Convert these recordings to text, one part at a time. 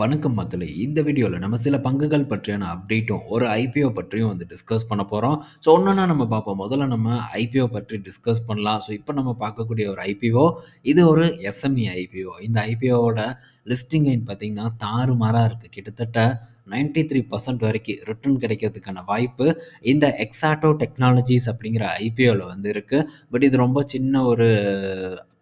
வணக்கம் மக்களே. இந்த வீடியோவில் நம்ம சில பங்குகள் பற்றியான அப்டேட்டும் ஒரு ஐபிஓ பற்றியும் வந்து டிஸ்கஸ் பண்ண போகிறோம் ஸோ ஒன்றுனா நம்ம பார்ப்போம். முதல்ல நம்ம ஐபிஓ பற்றி டிஸ்கஸ் பண்ணலாம். ஸோ இப்போ நம்ம பார்க்கக்கூடிய ஒரு ஐபிஓ இது ஒரு எஸ்எம்இ ஐபிஓ இந்த ஐபிஓவோட லிஸ்டிங் ஐன் பார்த்திங்கன்னா தாறுமாறாக இருக்குது கிட்டத்தட்ட நைன்டி த்ரீ பர்சன்ட் வரைக்கும் ரிட்டர்ன் கிடைக்கிறதுக்கான வாய்ப்பு இந்த எக்ஸாட்டோ டெக்னாலஜிஸ் அப்படிங்கிற ஐபிஓவில் வந்து இருக்குது பட் இது ரொம்ப சின்ன ஒரு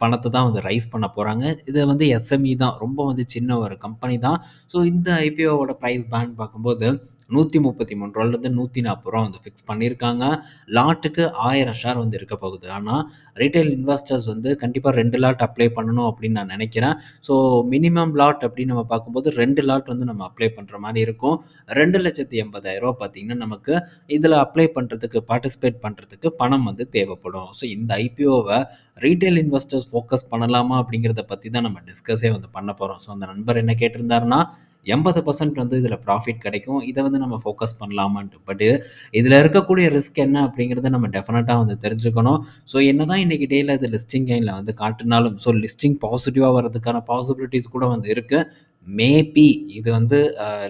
பணத்தை தான் வந்து ரைஸ் பண்ண போகிறாங்க இது வந்து எஸ்எம்இ தான். ரொம்ப வந்து சின்ன ஒரு கம்பெனி தான். ஸோ இந்த ஐபிஓவோட ப்ரைஸ் பேண்ட் பார்க்கும்போது நூற்றி முப்பத்தி மூணு ரூபாலேருந்து நூற்றி நாற்பது ரூபா வந்து ஃபிக்ஸ் பண்ணியிருக்காங்க. லாட்டுக்கு ஆயிரம் ஷேர் வந்து இருக்க போகுது. ஆனால் ரீட்டைல் இன்வெஸ்டர்ஸ் வந்து கண்டிப்பாக ரெண்டு லாட் அப்ளை பண்ணணும் அப்படின்னு நான் நினைக்கிறேன். ஸோ மினிமம் லாட் அப்படின்னு நம்ம பார்க்கும்போது ரெண்டு லாட் வந்து நம்ம அப்ளை பண்ணுற மாதிரி இருக்கும். ரெண்டு லட்சத்தி எண்பதாயிரரூவா பார்த்தீங்கன்னா நமக்கு இதில் அப்ளை பண்ணுறதுக்கு பார்ட்டிசிபேட் பண்ணுறதுக்கு பணம் வந்து தேவைப்படும். ஸோ இந்த ஐபிஓவை ரீட்டைல் இன்வெஸ்டர்ஸ் ஃபோக்கஸ் பண்ணலாமா அப்படிங்கிறத பற்றி தான் நம்ம டிஸ்கஸே வந்து பண்ண போகிறோம் ஸோ அந்த நண்பர் என்ன கேட்டிருந்தாருன்னா எண்பது பர்சன்ட் வந்து இதில் ப்ராஃபிட் கிடைக்கும். இதை வந்து நம்ம ஃபோக்கஸ் பண்ணலாமான்ட்டு. பட்டு இதில் இருக்கக்கூடிய ரிஸ்க் என்ன அப்படிங்கிறத நம்ம டெஃபினட்டாக வந்து தெரிஞ்சுக்கணும். ஸோ என்ன தான் இன்றைக்கி டேயில் இது லிஸ்டிங் கைனில் வந்து காட்டினாலும் ஸோ லிஸ்டிங் பாசிட்டிவாக வரதுக்கான பாசிபிலிட்டிஸ் கூட வந்து இருக்குது மேபி இது வந்து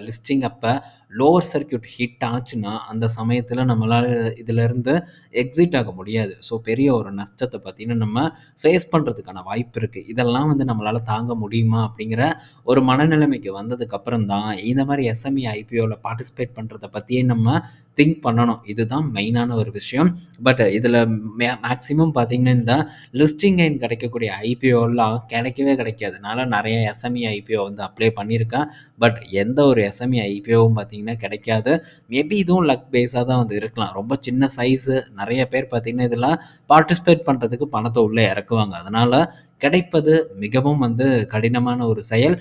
லிஸ்டிங் அப்போ லோவர் சர்க்கியூட் ஹிட் ஆச்சுன்னா அந்த சமயத்தில் நம்மளால் இதிலேருந்து எக்ஸிட் ஆக முடியாது. ஸோ பெரிய ஒரு நஷ்டத்தை பார்த்தீங்கன்னா நம்ம ஃபேஸ் பண்ணுறதுக்கான வாய்ப்பு இருக்குது இதெல்லாம் வந்து நம்மளால் தாங்க முடியுமா அப்படிங்கிற ஒரு மனநிலைமைக்கு வந்ததுக்கப்புறம் தான் இந்த மாதிரி எஸ்எம்இ ஐபிஓவில் பார்ட்டிசிபேட் பண்ணுறத பற்றியே நம்ம திங்க் பண்ணணும். இதுதான் மெயினான ஒரு விஷயம். பட் இதில் மே மேக்ஸிமம் பார்த்திங்கன்னா இந்த லிஸ்டிங் ஐன் கிடைக்கக்கூடிய ஐபிஓலாம் கிடைக்கவே கிடைக்காது. நிறைய எஸ்எம்இ ஐபிஓ வந்து அப்ளை பண்ணியிருக்கேன். பட் எந்த ஒரு எஸ்எம்இ ஐபிஓவும் பார்த்தீங்கன்னா கிடைக்காது. மேபி இதுவும் லக் பேஸாக தான் வந்து இருக்கலாம். ரொம்ப சின்ன சைஸு நிறைய பேர் பார்த்திங்கன்னா இதெல்லாம் பார்ட்டிசிபேட் பண்ணுறதுக்கு பணத்தை உள்ளே இறக்குவாங்க. அதனால் கிடைப்பது மிகவும் வந்து கடினமான ஒரு செயல்.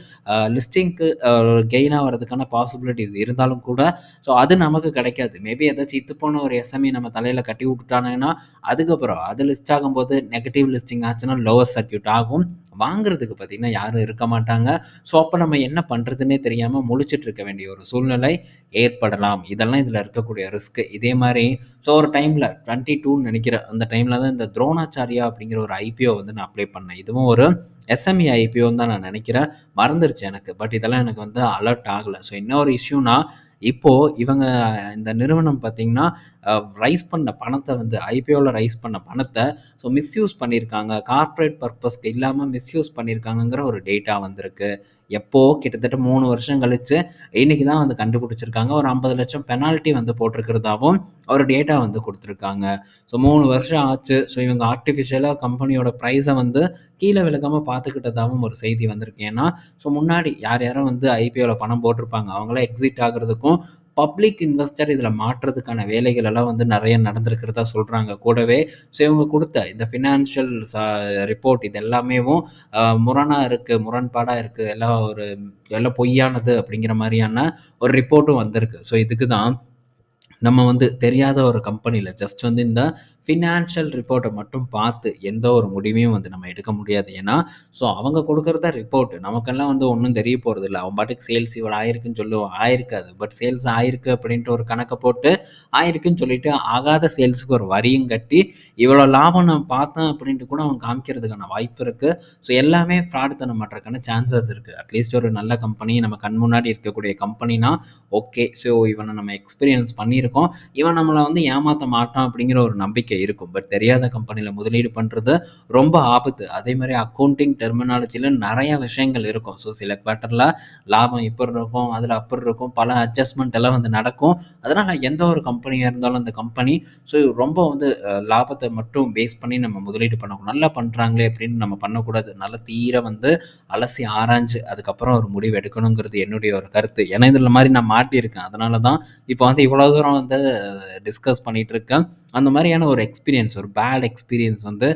லிஸ்டிங்க்கு கெயினாக வர்றதுக்கான பாசிபிலிட்டிஸ் இருந்தாலும் கூட ஸோ அது நமக்கு கிடைக்காது. மேபி ஏதாச்சும் இத்து போன ஒரு எஸ்எம்இ நம்ம தலையில் கட்டி விட்டுட்டானுங்கன்னா அதுக்கப்புறம் அது லிஸ்ட் ஆகும்போது நெகட்டிவ் லிஸ்டிங் ஆச்சுன்னா லோவர் சர்க்கியூட் ஆகும். வாங்குறதுக்கு பார்த்திங்கன்னா யாரும் இருக்க மாட்டாங்க. ஸோ அப்போ நம்ம என்ன பண்ணுறதுன்னே தெரியாமல் முழிச்சிட்டு இருக்க வேண்டிய ஒரு சூழ்நிலை ஏற்படலாம். இதெல்லாம் இதில் இருக்கக்கூடிய ரிஸ்க்கு இதே மாதிரி ஸோ ஒரு டைமில் டுவெண்ட்டி டூன்னு நினைக்கிற அந்த டைமில் தான் இந்த துரோணாச்சாரியா அப்படிங்கிற ஒரு ஐபிஓ வந்து நான் அப்ளை பண்ணேன். இதுவும் ஒரு எஸ்எம்இ ஐபிஓன்னு தான் நான் நினைக்கிறேன். மறந்துருச்சு எனக்கு. பட் இதெல்லாம் எனக்கு வந்து அலர்ட் ஆகலை. ஸோ இன்னொரு இஷ்யூனா இப்போது இவங்க இந்த நிறுவனம் பார்த்திங்கன்னா ரைஸ் பண்ண பணத்தை வந்து ஐபிஓவில் ரைஸ் பண்ண பணத்தை ஸோ மிஸ்யூஸ் பண்ணியிருக்காங்க. கார்ப்பரேட் பர்பஸ்க்கு இல்லாமல் மிஸ்யூஸ் பண்ணியிருக்காங்கங்கிற ஒரு டேட்டா வந்திருக்கு. எப்போது கிட்டத்தட்ட மூணு வருஷம் கழித்து இன்றைக்கி தான் வந்து கண்டுபிடிச்சிருக்காங்க. ஒரு ஐம்பது லட்சம் பெனால்ட்டி வந்து போட்டிருக்கிறதாவும் ஒரு டேட்டா வந்து கொடுத்துருக்காங்க. ஸோ மூணு வருஷம் ஆச்சு. ஸோ இவங்க ஆர்டிஃபிஷியலாக கம்பெனியோட ப்ரைஸை வந்து கீழே விழுக்காமல் பார்த்துக்கிட்டதாகவும் ஒரு செய்தி வந்திருக்கு. ஏன்னா ஸோ முன்னாடி யார் யாரும் வந்து ஐபிஓவில் பணம் போட்டிருப்பாங்க. அவங்களாம் எக்ஸிட் ஆகிறதுக்கும் பப்ளிக் இன்வெஸ்டர் இதில் மாற்றுறதுக்கான வேலைகள் எல்லாம் வந்து நிறைய நடந்திருக்கிறதா சொல்கிறாங்க கூடவே ஸோ இவங்க கொடுத்த இந்த ஃபினான்ஷியல் ரிப்போர்ட் இது எல்லாமேவும் முரணாக இருக்குது முரண்பாடாக இருக்குது எல்லாம் ஒரு எல்லாம் பொய்யானது அப்படிங்கிற மாதிரியான ஒரு ரிப்போர்ட்டும் வந்திருக்கு. ஸோ இதுக்கு தான் நம்ம வந்து தெரியாத ஒரு கம்பெனியில் ஜஸ்ட் வந்து இந்த ஃபினான்ஷியல் ரிப்போர்ட்டை மட்டும் பார்த்து எந்த ஒரு முடிவையும் வந்து நம்ம எடுக்க முடியாது. ஏன்னா ஸோ அவங்க கொடுக்குறத ரிப்போர்ட் நமக்கெல்லாம் வந்து ஒன்றும் தெரிய போகிறது இல்லை அவன் பாட்டுக்கு சேல்ஸ் இவ்வளோ ஆயிருக்குன்னு சொல்லுவோம் ஆயிருக்காது. பட் சேல்ஸ் ஆயிருக்கு அப்படின்ட்டு ஒரு கணக்கை போட்டு ஆயிருக்குன்னு சொல்லிட்டு ஆகாத சேல்ஸுக்கு ஒரு வரியும் கட்டி இவ்வளோ லாபம் நான் பார்த்தேன் அப்படின்ட்டு கூட அவன் காமிக்கிறதுக்கான வாய்ப்பு இருக்குது ஸோ எல்லாமே ஃப்ராட் தன சான்சஸ் இருக்குது அட்லீஸ்ட் ஒரு நல்ல கம்பெனி நம்ம கண் முன்னாடி இருக்கக்கூடிய கம்பெனினா ஓகே ஸோ இவனை நம்ம எக்ஸ்பீரியன்ஸ் பண்ணியிருக்கோம். இருக்கும். இவன் நம்மளை வந்து ஏமாற்ற மாட்டான் அப்படிங்கிற ஒரு நம்பிக்கை இருக்கும். பட் தெரியாத கம்பெனியில் முதலீடு பண்ணுறது ரொம்ப ஆபத்து. அதே மாதிரி அக்கௌண்டிங் டெர்மினாலஜியில் நிறைய விஷயங்கள் இருக்கும். ஸோ சில குவார்ட்டரில் லாபம் இப்படி இருக்கும் அதில் அப்படி இருக்கும். பல அட்ஜஸ்ட்மெண்ட் எல்லாம் வந்து நடக்கும். அதனால் எந்த ஒரு கம்பெனியாக இருந்தாலும் அந்த கம்பெனி ஸோ ரொம்ப வந்து லாபத்தை மட்டும் பேஸ் பண்ணி நம்ம முதலீடு பண்ணணும். நல்லா பண்ணுறாங்களே அப்படின்னு நம்ம பண்ணக்கூடாது. நல்ல தீர வந்து அலசி ஆராய்ஞ்சு அதுக்கப்புறம் ஒரு முடிவு எடுக்கணுங்கிறது என்னுடைய ஒரு கருத்து. ஏன்னா இதில் மாதிரி நான் மாட்டியிருக்கேன். அதனால தான் இப்போ வந்து இவ்வளோ தூரம் வந்து டிஸ்கஸ் பண்ணிகிட்டு இருக்கேன். அந்த மாதிரியான ஒரு எக்ஸ்பீரியன்ஸ் ஒரு பேட் எக்ஸ்பீரியன்ஸ் வந்து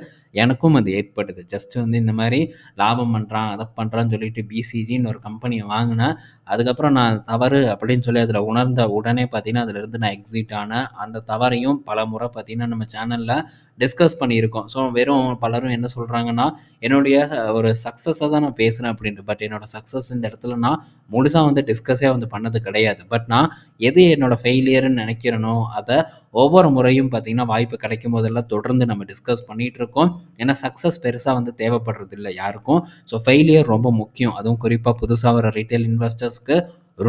எனக்கும் அது ஏற்படுது ஜஸ்ட் வந்து இந்த மாதிரி லாபம் பண்ணுறான் அதை பண்ணுறான்னு சொல்லிட்டு பிசிஜின்னு ஒரு கம்பெனியை வாங்கினேன் அதுக்கப்புறம் நான் தவறு அப்படின்னு சொல்லி அதில் உணர்ந்த உடனே பார்த்தீங்கன்னா அதிலிருந்து நான் எக்ஸிட் ஆனேன் அந்த தவறையும் பல முறை பார்த்தீங்கன்னா நம்ம சேனலில் டிஸ்கஸ் பண்ணியிருக்கோம். ஸோ வெறும் பலரும் என்ன சொல்கிறாங்கன்னா என்னுடைய ஒரு சக்ஸஸை தான் நான் பேசுகிறேன் அப்படின்ட்டு. பட் என்னோட சக்ஸஸ் இந்த இடத்துல நான் முழுசாக வந்து டிஸ்கஸே வந்து பண்ணது கிடையாது. பட் நான் எது என்னோடய ஃபெயிலியர்னு நினைக்கிறேனோ அதை ஒவ்வொரு முறையும் பார்த்தீங்கன்னா வாய்ப்பு கிடைக்கும் போதெல்லாம் தொடர்ந்து நம்ம டிஸ்கஸ் பண்ணிகிட்டு இருக்கோம் ஏன்னா சக்ஸஸ் பெருசாக வந்து தேவைப்படுறது இல்லை யாருக்கும். ஸோ ஃபெயிலியர் ரொம்ப முக்கியம். அதுவும் குறிப்பாக புதுசாக வர ரீட்டைல் இன்வெஸ்டர்ஸ்க்கு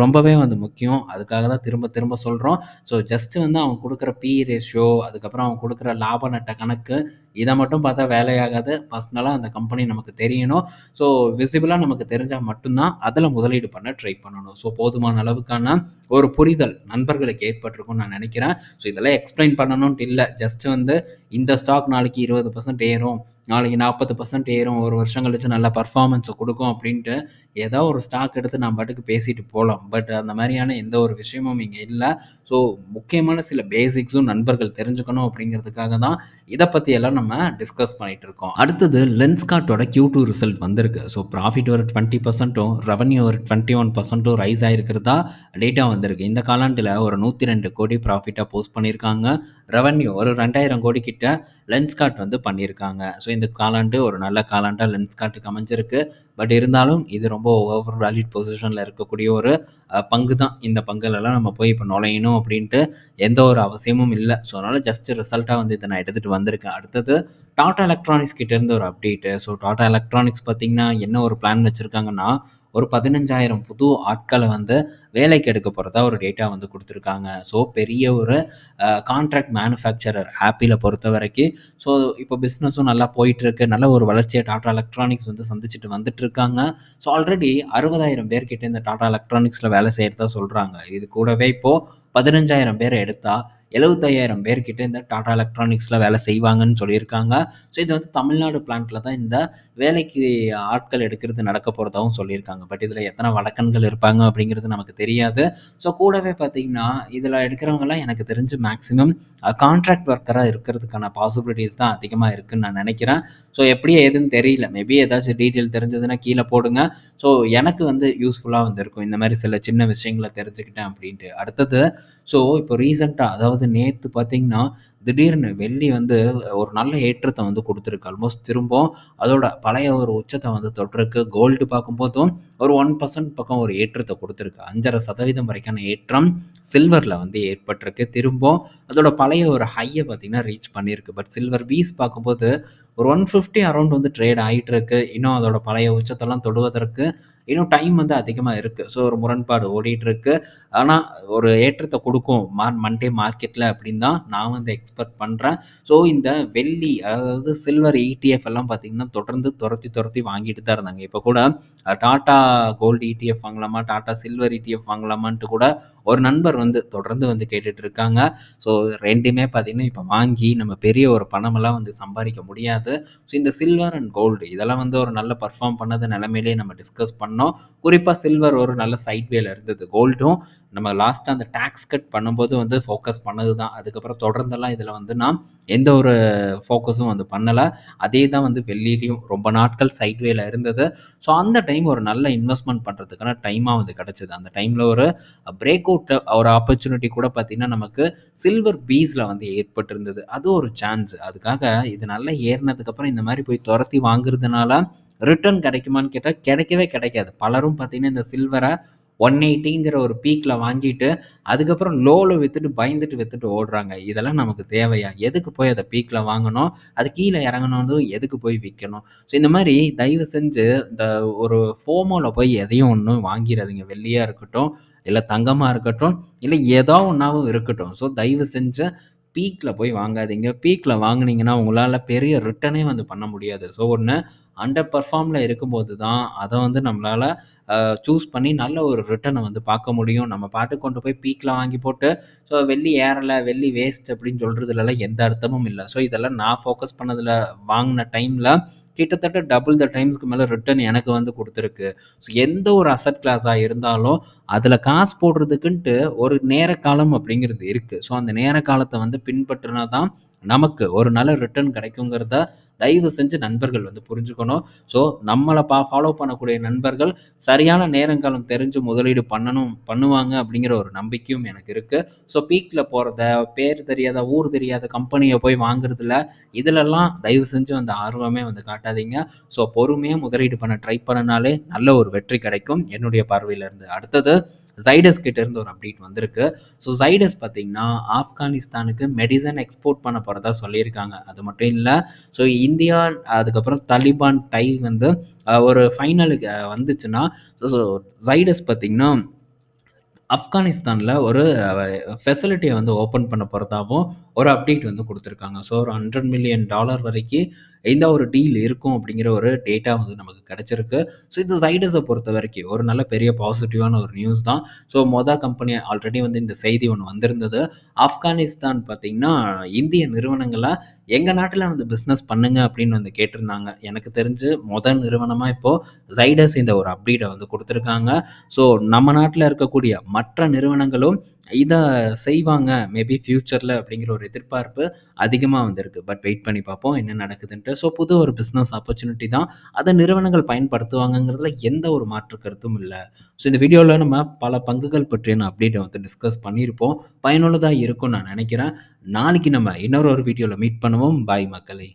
ரொம்பவே வந்து முக்கியம். அதுக்காக தான் திரும்ப திரும்ப சொல்கிறோம் ஸோ ஜஸ்ட்டு வந்து அவன் கொடுக்குற பி ரேஷியோ அதுக்கப்புறம் அவன் கொடுக்குற லாப நட்ட கணக்கு இதை மட்டும் பார்த்தா வேலையாகாது பர்சனலாக அந்த கம்பெனி நமக்கு தெரியணும். ஸோ விசிபிளாக நமக்கு தெரிஞ்சால் மட்டும்தான் அதில் முதலீடு பண்ண ட்ரை பண்ணணும். ஸோ போதுமான அளவுக்கான ஒரு புரிதல் நண்பர்களுக்கு ஏற்பட்டிருக்கும்னு நான் நினைக்கிறேன். ஸோ இதெல்லாம் எக்ஸ்பிளைன் பண்ணணும்ட்டு இல்லை. ஜஸ்ட் வந்து இந்த ஸ்டாக் நாளைக்கு இருபது பர்சன்ட் ஏறும் நாளைக்கு நாற்பது பர்சன்ட் ஏறும் ஒரு வருஷம் கழிச்சு நல்ல பர்ஃபார்மன்ஸை கொடுக்கும் அப்படின்ட்டு ஏதோ ஒரு ஸ்டாக் எடுத்து நான் பாட்டுக்கு பேசிட்டு போகலாம் பட் அந்த மாதிரியான எந்த ஒரு விஷயமும் இங்கே இல்லை. ஸோ முக்கியமான சில பேசிக்ஸும் நண்பர்கள் தெரிஞ்சுக்கணும் அப்படிங்கிறதுக்காக தான் இதை பற்றியெல்லாம் நம்ம டிஸ்கஸ் பண்ணிகிட்டு இருக்கோம் அடுத்தது லென்ஸ்கார்ட்டோட கியூ டூ ரிசல்ட் வந்திருக்கு. ஸோ ப்ராஃபிட் ஒரு டுவெண்ட்டி பர்சன்ட்டும் ரெவன்யூ ஒரு டுவெண்ட்டி ஒன் பர்சன்ட்டும் ரைஸ் ஆகிருக்கிறதா டேட்டா வந்திருக்கு. இந்த காலாண்டில் ஒரு நூற்றி ரெண்டு கோடி ப்ராஃபிட்டாக போஸ்ட் பண்ணியிருக்காங்க. ரெவன்யூ ஒரு ரெண்டாயிரம் கோடி கிட்ட லென்ஸ்கார்ட் வந்து பண்ணியிருக்காங்க. ஸோ இந்த காலாண்டு ஒரு நல்ல காலாண்டாக லென்ஸ்கார்ட்டுக்கு அமைஞ்சிருக்கு. பட் இருந்தாலும் இது ரொம்ப ஓவர் வேலிட் பொசிஷனில் இருக்கக்கூடிய ஒரு பங்கு தான் இந்த பங்குலலாம் நம்ம போய் இப்போ நுழையணும் அப்படின்ட்டு எந்த ஒரு அவசியமும் இல்லை. ஸோ அதனால் ஜஸ்ட் ரிசல்ட்டாக வந்து இதை நான் எடுத்துகிட்டு வந்திருக்கேன். அடுத்தது டாடா எலக்ட்ரானிக்ஸ் கிட்டேருந்து ஒரு அப்டேட்டு ஸோ டாடா எலக்ட்ரானிக்ஸ் பார்த்திங்கன்னா என்ன ஒரு பிளான் வச்சுருக்காங்கன்னா ஒரு பதினஞ்சாயிரம் புது ஆட்களை வந்து வேலைக்கு எடுக்க போகிறதா ஒரு டேட்டா வந்து கொடுத்துருக்காங்க. ஸோ பெரிய ஒரு கான்ட்ராக்ட் மேனுஃபேக்சரர் ஆப்பிளை பொறுத்த வரைக்கும். ஸோ இப்போ பிஸ்னஸும் நல்லா போயிட்டுருக்கு. நல்ல ஒரு வளர்ச்சியை டாடா எலக்ட்ரானிக்ஸ் வந்து சந்திச்சுட்டு வந்துட்டு இருக்காங்க ஸோ ஆல்ரெடி அறுபதாயிரம் பேர்கிட்ட இந்த டாடா எலக்ட்ரானிக்ஸில் வேலை செய்கிறதா சொல்கிறாங்க இது கூடவே இப்போது பதினஞ்சாயிரம் பேர் எடுத்தால் எழுபத்தையாயிரம் பேர்கிட்ட இந்த டாடா எலக்ட்ரானிக்ஸில் வேலை செய்வாங்கன்னு சொல்லியிருக்காங்க. ஸோ இது வந்து தமிழ்நாடு பிளான்ட்டில் தான் இந்த வேலைக்கு ஆட்கள் எடுக்கிறது நடக்க போகிறதாகவும் சொல்லியிருக்காங்க. பட் இதில் எத்தனை வழக்கன்கள் இருப்பாங்க அப்படிங்கிறது நமக்கு தெரியாது. ஸோ கூடவே பார்த்திங்கன்னா இதில் எடுக்கிறவங்கலாம் எனக்கு தெரிஞ்சு மேக்ஸிமம் கான்ட்ராக்ட் ஒர்க்கராக இருக்கிறதுக்கான பாசிபிலிட்டிஸ் தான் அதிகமாக இருக்குதுன்னு நான் நினைக்கிறேன். ஸோ எப்படி எதுன்னு தெரியல. மேபி ஏதாச்சும் டீட்டெயில் தெரிஞ்சதுன்னா கீழே போடுங்க. ஸோ எனக்கு வந்து யூஸ்ஃபுல்லாக வந்துருக்கும். இந்த மாதிரி சில சின்ன விஷயங்களை தெரிஞ்சுக்கிட்டேன் அப்படின்ட்டு. அடுத்தது ஸோ இப்போ ரீசெண்டாக அதாவது நேற்று பார்த்தீங்கன்னா திடீர்னு வெள்ளி வந்து ஒரு நல்ல ஏற்றத்தை வந்து கொடுத்துருக்கு. ஆல்மோஸ்ட் திரும்பவும் அதோட பழைய ஒரு உச்சத்தை வந்து தொட்டிருக்கு. கோல்டு பார்க்கும்போதும் ஒரு ஒன் பர்சன்ட் பக்கம் ஒரு ஏற்றத்தை கொடுத்துருக்கு. அஞ்சரை சதவீதம் வரைக்கான ஏற்றம் சில்வரில் வந்து ஏற்பட்டிருக்கு. திரும்பவும் அதோட பழைய ஒரு ஹையை பார்த்திங்கன்னா ரீச் பண்ணியிருக்கு. பட் சில்வர் பீஸ் பார்க்கும்போது ஒரு ஒன் ஃபிஃப்டி அரௌண்ட் வந்து ட்ரேட் ஆகிட்டு இருக்கு இன்னும் அதோட பழைய உச்சத்தெல்லாம் தொடுவதற்கு இன்னும் டைம் வந்து அதிகமாக இருக்குது ஸோ ஒரு முரண்பாடு ஓடிட்டுருக்கு. ஆனால் ஒரு ஏற்றத்தை கொடுக்கும் மார் மண்டே மார்க்கெட்டில் அப்படின்னு தான் நான் வந்து எக்ஸ்பெக்ட் பண்ணுறேன் ஸோ இந்த வெள்ளி அதாவது சில்வர் இடிஎஃப் எல்லாம் பார்த்தீங்கன்னா தொடர்ந்து துரத்தி துரத்தி வாங்கிட்டு தான் இருந்தாங்க. இப்போ கூட டாட்டா கோல்டு இடிஎஃப் வாங்கலாமா டாட்டா சில்வர் இடிஎஃப் வாங்கலாமான்ட்டு கூட ஒரு நண்பர் வந்து தொடர்ந்து வந்து கேட்டுட்டு இருக்காங்க. ஸோ ரெண்டுமே பார்த்தீங்கன்னா இப்போ வாங்கி நம்ம பெரிய ஒரு பணமெல்லாம் வந்து சம்பாதிக்க முடியாது. ஸோ இந்த சில்வர் அண்ட் கோல்டு இதெல்லாம் வந்து ஒரு நல்ல பர்ஃபார்ம் பண்ணது நிலமையிலே நம்ம டிஸ்கஸ் பண்ணோம். குறிப்பாக சில்வர் ஒரு நல்ல சைட்வேல இருந்தது. கோல்டும் நம்ம லாஸ்ட்டாக அந்த டேக்ஸ் கட் பண்ணும்போது வந்து ஃபோக்கஸ் பண்ணது தான் அதுக்கப்புறம் தொடர்ந்தெல்லாம் இதில் வந்து நான் எந்த ஒரு ஃபோக்கஸும் வந்து பண்ணலை. அதே தான் வந்து வெள்ளிலையும் ரொம்ப நாட்கள் சைட்வேல இருந்தது. ஸோ அந்த டைம் ஒரு நல்ல இன்வெஸ்ட்மெண்ட் பண்ணுறதுக்கான டைமாக வந்து கிடச்சிது. அந்த டைமில் ஒரு பிரேக் அவுட் ஒரு ஆப்பர்ச்சுனிட்டி கூட பார்த்திங்கன்னா நமக்கு சில்வர் பீஸில் வந்து ஏற்பட்டிருந்தது. அது ஒரு சான்ஸ் அதுக்காக இது நல்லா ஏறினதுக்கப்புறம் இந்த மாதிரி போய் துரத்தி வாங்குறதுனால ரிட்டர்ன் கிடைக்குமான்னு கேட்டால் கிடைக்கவே கிடைக்காது. பலரும் பார்த்திங்கன்னா இந்த சில்வரை ஒன் எயிட்டிங்கிற ஒரு பீக்கில் வாங்கிட்டு அதுக்கப்புறம் லோவில் விற்றுட்டு பயந்துட்டு விற்றுட்டு ஓடுறாங்க. இதெல்லாம் நமக்கு தேவையா? எதுக்கு போய் அதை பீக்கில் வாங்கணும்? அது கீழே இறங்கணும் எதுக்கு போய் விற்கணும் ஸோ இந்த மாதிரி தயவு செஞ்சு இந்த ஒரு ஃபோமோவில் போய் எதையும் ஒன்றும் வாங்கிடாதீங்க வெள்ளியாக இருக்கட்டும் இல்லை தங்கமாக இருக்கட்டும் இல்லை ஏதோ ஒன்றாவும் இருக்கட்டும். ஸோ தயவு செஞ்சு பீக்கில் போய் வாங்காதீங்க. பீக்கில் வாங்கினீங்கன்னா உங்களால் பெரிய ரிட்டனே வந்து பண்ண முடியாது. ஸோ ஒன்று அண்டர் பர்ஃபார்மில் இருக்கும்போது தான் அதை வந்து நம்மளால் சூஸ் பண்ணி நல்ல ஒரு ரிட்டனை வந்து பார்க்க முடியும். நம்ம பாட்டு கொண்டு போய் பீக்கில் வாங்கி போட்டு ஸோ வெள்ளி ஏறலை வெள்ளி வேஸ்ட் அப்படின்னு சொல்கிறதுலலாம் எந்த அர்த்தமும் இல்லை. ஸோ இதெல்லாம் நான் ஃபோக்கஸ் பண்ணதில் வாங்கின டைமில் கிட்டத்தட்ட டபுள் த டைம்ஸ்க்கு மேலே ரிட்டர்ன் எனக்கு வந்து கொடுத்துருக்கு. ஸோ எந்த ஒரு அசட் கிளாஸாக இருந்தாலும் அதில் காசு போடுறதுக்குன்ட்டு ஒரு நேர காலம் அப்படிங்கிறது இருக்குது ஸோ அந்த நேர காலத்தை வந்து பின்பற்றினா தான் நமக்கு ஒரு நல்ல ரிட்டர்ன் கிடைக்குங்கிறத தயவு செஞ்சு நண்பர்கள் வந்து புரிஞ்சுக்கணும். ஸோ நம்மளை பா ஃபாலோ பண்ணக்கூடிய நண்பர்கள் சரியான நேரங்காலம் தெரிஞ்சு முதலீடு பண்ணணும் பண்ணுவாங்க அப்படிங்கிற ஒரு நம்பிக்கையும் எனக்கு இருக்குது ஸோ பீக்கில் போகிறத பேர் தெரியாத ஊர் தெரியாத கம்பெனியை போய் வாங்குறதுல இதிலெல்லாம் தயவு செஞ்சு அந்த ஆர்வமே வந்து காட்டாதீங்க. ஸோ பொறுமையாக முதலீடு பண்ண ட்ரை பண்ணனாலே நல்ல ஒரு வெற்றி கிடைக்கும். என்னுடைய பார்வையிலேருந்து. அடுத்தது ஜைடஸ் கிட்டேருந்து ஒரு அப்டேட் வந்திருக்கு. ஸோ ஜைடஸ் பார்த்தீங்கன்னா ஆப்கானிஸ்தானுக்கு மெடிசன் எக்ஸ்போர்ட் பண்ண போகிறதா சொல்லியிருக்காங்க. அது மட்டும் இல்லை ஸோ இந்தியா அதுக்கப்புறம் தலிபான் டை வந்து ஒரு ஃபைனலுக்கு வந்துச்சுன்னா ஸோ ஜைடஸ் பார்த்தீங்கன்னா ஆப்கானிஸ்தானில் ஒரு ஃபெசிலிட்டியை வந்து ஓப்பன் பண்ண போகிறதாவும் ஒரு அப்டேட் வந்து கொடுத்துருக்காங்க. ஸோ ஒரு ஹண்ட்ரட் மில்லியன் டாலர் வரைக்கும் இந்த ஒரு டீல் இருக்கும் அப்படிங்கிற ஒரு டேட்டா வந்து நமக்கு கிடச்சிருக்கு. ஸோ இது சைடஸை பொறுத்த வரைக்கும் ஒரு நல்ல பெரிய பாசிட்டிவான ஒரு நியூஸ் தான். ஸோ மொதல் கம்பெனி ஆல்ரெடி வந்து இந்த செய்தி ஒன்று வந்திருந்தது. ஆப்கானிஸ்தான் பார்த்திங்கன்னா இந்திய நிறுவனங்களை எங்கள் நாட்டில் வந்து பிஸ்னஸ் பண்ணுங்க அப்படின்னு வந்து கேட்டிருந்தாங்க. எனக்கு தெரிஞ்சு மொதல் நிறுவனமாக இப்போது ஜைடஸ் இந்த ஒரு அப்டேட்டை வந்து கொடுத்துருக்காங்க. ஸோ நம்ம நாட்டில் இருக்கக்கூடிய மற்ற நிறுவனங்களும் இதை செய்வாங்க. மேபி ஃப்யூச்சரில் அப்படிங்கிற ஒரு எதிர்பார்ப்பு அதிகமாக வந்திருக்கு. பட் வெயிட் பண்ணி பார்ப்போம் என்ன நடக்குதுன்ட்டு. ஸோ புது ஒரு பிஸ்னஸ் ஆப்பர்ச்சுனிட்டி தான். அதை நிறுவனங்கள் பயன்படுத்துவாங்கங்கிறதுல எந்த ஒரு மாற்று கருத்தும் இல்லை. ஸோ இந்த வீடியோவில் நம்ம பல பங்குகள் பற்றின அப்டேட்டை வந்து டிஸ்கஸ் பண்ணியிருப்போம். பயனுள்ளதாக இருக்கும்னு நான் நினைக்கிறேன். நாளைக்கு நம்ம இன்னொரு ஒரு வீடியோவில் மீட் பண்ணுவோம். பாய் மக்களை.